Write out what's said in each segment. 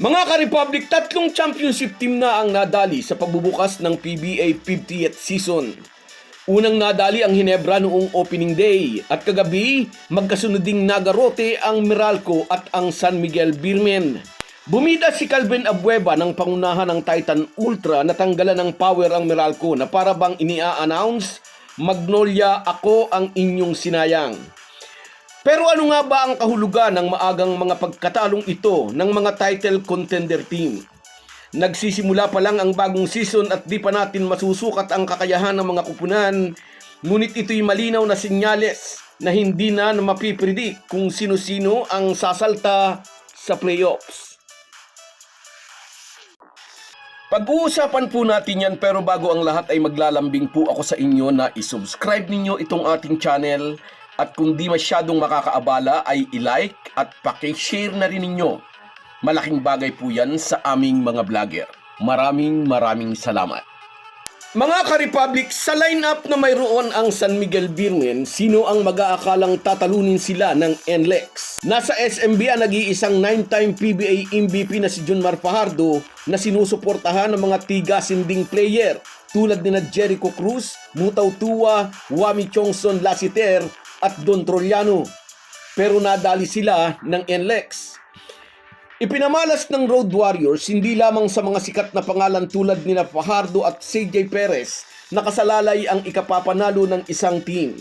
Mga ka-Republic, tatlong championship team na ang nadali sa pagbubukas ng PBA 50th season. Unang nadali ang Hinebra noong opening day at kagabi magkasunod ding nagarote ang Meralco at ang San Miguel Beermen. Bumida si Calvin Abueva ng pangunahan ng Titan Ultra na tanggalan ng power ang Meralco na para bang inia-announce Magnolia ako ang inyong sinayang. Pero ano nga ba ang kahulugan ng maagang mga pagkatalong ito ng mga title contender team? Nagsisimula pa lang ang bagong season at di pa natin masusukat ang kakayahan ng mga kupunan, ngunit ito'y malinaw na sinyales na hindi na mapipredict kung sino-sino ang sasalta sa playoffs. Pag-uusapan po natin yan pero bago ang lahat ay maglalambing po ako sa inyo na isubscribe ninyo itong ating channel at kung di masyadong makakaabala ay i-like at paki-share na rin ninyo. Malaking bagay po yan sa aming mga vlogger. Maraming maraming salamat. Mga ka-Republic, sa lineup na mayroon ang San Miguel Birmen, sino ang mag-aakalang tatalunin sila ng NLEX? Nasa SMB ang nag-iisang 9-time PBA MVP na si Junmar Fajardo na sinusuportahan ng mga tiga-sinding player tulad ni na Jericho Cruz, Mutaw Tua, Wami Chongson Lasiter at Don Troliano. Pero nadali sila ng NLEX. Ipinamalas ng Road Warriors hindi lamang sa mga sikat na pangalan tulad nila Fajardo at CJ Perez na kasalalay ang ikapapanalo ng isang team.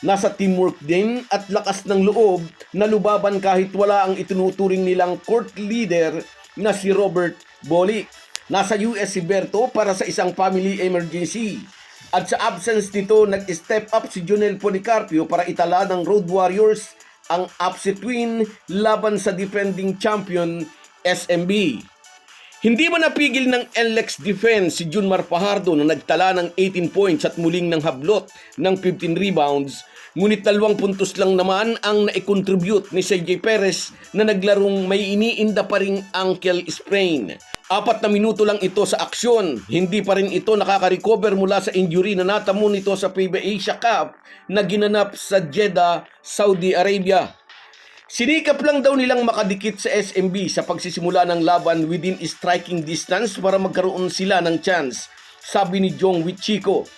Nasa teamwork din at lakas ng loob na lubaban kahit wala ang itinuturing nilang court leader na si Robert Bolick. Nasa US si Berto para sa isang family emergency. At sa absence nito, nag-step up si Junel Policarpio para itala ng Road Warriors ang upset win laban sa defending champion SMB. Hindi man napigil ng NLEX defense si Junmar Fajardo na nagtala ng 18 points at muling ng hablot ng 15 rebounds, ngunit dalawang puntos lang naman ang naikontribute ni CJ Perez na naglarong may iniinda pa ring ankle sprain. Apat na minuto lang ito sa aksyon. Hindi pa rin ito nakaka-recover mula sa injury na natamo nito sa FIBA Asia Cup na ginanap sa Jeddah, Saudi Arabia. Sinikap lang daw nilang makadikit sa SMB sa pagsisimula ng laban within striking distance para magkaroon sila ng chance, sabi ni Jong Wichiko.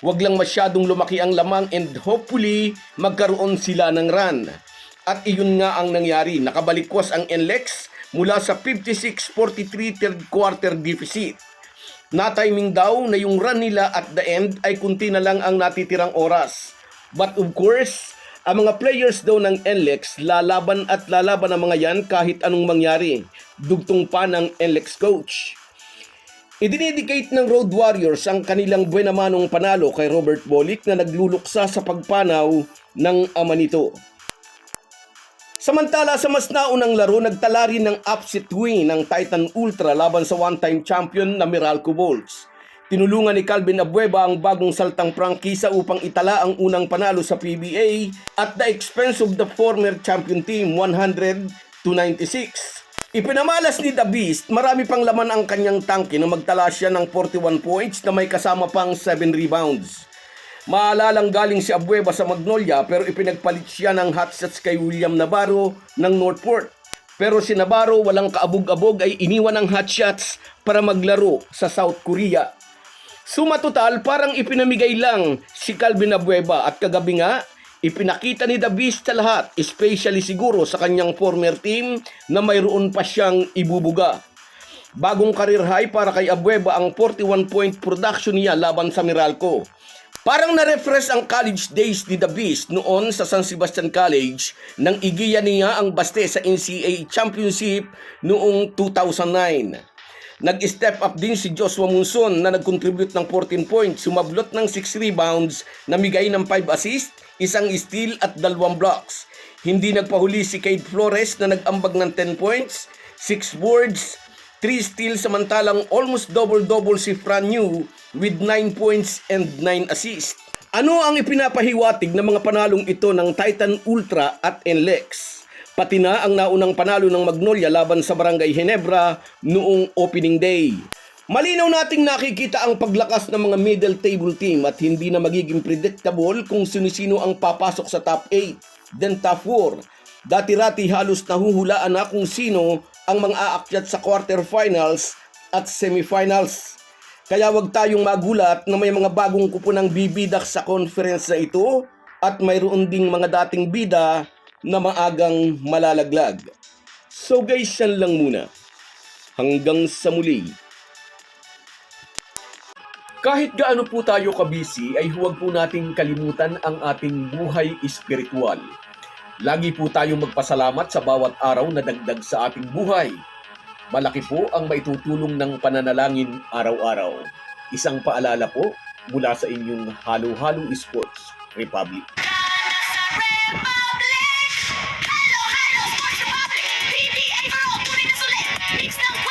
Huwag lang masyadong lumaki ang lamang and hopefully magkaroon sila ng run. At iyon nga ang nangyari. Nakabalikwas ang NLEX mula sa 56-43 third quarter deficit. Na-timing daw na yung run nila at the end ay kunti na lang ang natitirang oras. But of course, ang mga players daw ng NLEX lalaban at lalaban ang mga yan kahit anong mangyari. Dugtong pa ng NLEX coach. Idinedicate ng Road Warriors ang kanilang buenamanong panalo kay Robert Bolick na nagluluksa sa pagpanaw ng ama nito. Samantala sa mas naunang laro, nagtala rin ng upset win ng Titan Ultra laban sa one-time champion na Meralco Bolts. Tinulungan ni Calvin Abueva ang bagong saltang prangkisa upang itala ang unang panalo sa PBA at the expense of the former champion team 100 to 96. Ipinamalas ni The Beast, marami pang laman ang kanyang tangke na magtala siya ng 41 points na may kasama pang 7 rebounds. Maalalang galing si Abueva sa Magnolia pero ipinagpalit siya ng hot shots kay William Navarro ng Northport. Pero si Navarro walang kaabog-abog ay iniwan ng hot shots para maglaro sa South Korea. Suma total parang ipinamigay lang si Calvin Abueva at kagabi nga ipinakita ni Beast sa lahat, especially siguro sa kanyang former team na mayroon pa siyang ibubuga. Bagong career high para kay Abueva ang 41 point production niya laban sa Meralco. Parang na-refresh ang college days ni The Beast noon sa San Sebastian College nang igiya niya ang baste sa NCAA Championship noong 2009. Nag-step up din si Joshua Munson na nag-contribute ng 14 points, sumablot ng 6 rebounds, namigay ng 5 assists, isang steal at dalawang blocks. Hindi nagpahuli si Cade Flores na nag-ambag ng 10 points, 6 boards, 3 steals samantalang almost double-double si Fran Yu with 9 points and 9 assists. Ano ang ipinapahiwatig ng mga panalong ito ng Titan Ultra at NLEX? Pati na ang naunang panalo ng Magnolia laban sa Barangay Ginebra noong opening day. Malinaw nating nakikita ang paglakas ng mga middle table team at hindi na magiging predictable kung sino-sino ang papasok sa top 8, then top 4. Dati-rati halos nahuhulaan na kung sino ang mga aakyat sa quarterfinals at semifinals. Kaya wag tayong magulat na may mga bagong kupunang bibidak sa conference na ito at mayroon ding mga dating bida na maagang malalaglag. So guys, yan lang muna. Hanggang sa muli. Kahit gaano po tayo kabisi ay huwag po nating kalimutan ang ating buhay espiritual. Lagi po tayong magpasalamat sa bawat araw na dagdag sa ating buhay. Malaki po ang maitutulong ng pananalangin araw-araw. Isang paalala po mula sa inyong Halo Halo Sports Republic. Halo, halo, Sports Republic! PBA for all, tuloy na sulit! Mix ng